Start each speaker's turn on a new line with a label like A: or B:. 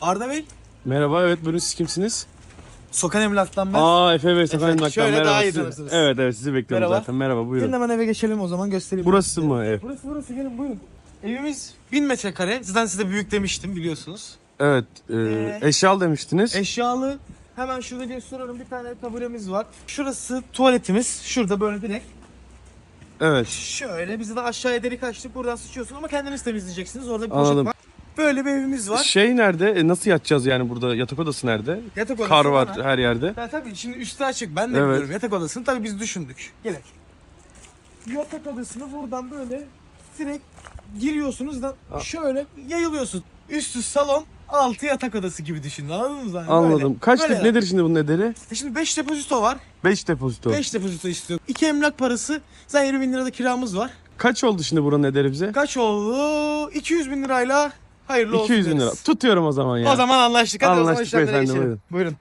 A: Arda Bey.
B: Merhaba evet buyurun siz kimsiniz?
A: Sokan Emlak'tan ben.
B: Aa Efe Bey
A: Efe,
B: Sakan Emlak'tan
A: şöyle
B: merhaba.
A: daha iyi
B: sizi-
A: tanırsınız.
B: Evet evet sizi bekliyorum
A: Merhaba.
B: zaten. Merhaba
A: Gelin
B: buyurun.
A: hemen eve geçelim o zaman göstereyim.
B: Burası mı ev?
A: Burası burası gelin buyurun. Evimiz 1000 metrekare. Zaten size büyük demiştim biliyorsunuz.
B: Evet e,
A: Ee,
B: eşyal demiştiniz.
A: Eşyalı. Hemen şurada gösteriyorum bir tane taburemiz var. Şurası tuvaletimiz. Şurada böyle direkt.
B: evet
A: Şöyle bizi de aşağıya delik açtık. Buradan sıçıyorsun ama kendiniz temizleyeceksiniz. Orada bir poşet
B: Anladım.
A: var. Böyle bir evimiz var.
B: şey nerede? E, nasıl yatacağız yani burada? Yatak odası nerede?
A: Yatak odası
B: Kar var
A: bana-
B: her yerde.
A: Ya tabii şimdi üstü açık. Ben de
B: Evet.
A: biliyorum. Yatak odasını tabii biz düşündük. Gelin. Yatak odasını buradan böyle direkt giriyorsunuz da şöyle yayılıyorsun. Üstü salon, altı yatak odası gibi düşünün. Anladın mı zaten?
B: Anladım.
A: Böyle.
B: Kaç
A: Böyle
B: tip nedir şimdi bunun ederi?
A: E Şimdi 5 depozito var.
B: 5 depozito.
A: 5 depozito istiyor. 2 emlak parası. Zaten 20 bin lirada kiramız var.
B: Kaç oldu şimdi buranın ederi bize?
A: Kaç oldu? 200 bin lirayla hayırlı olsun
B: 200 bin lira. Tutuyorum o zaman ya.
A: O zaman anlaştık. Hadi o zaman
B: Anlaştık
A: işlemlere
B: beyefendi,
A: geçelim.
B: buyurun.
A: Buyurun.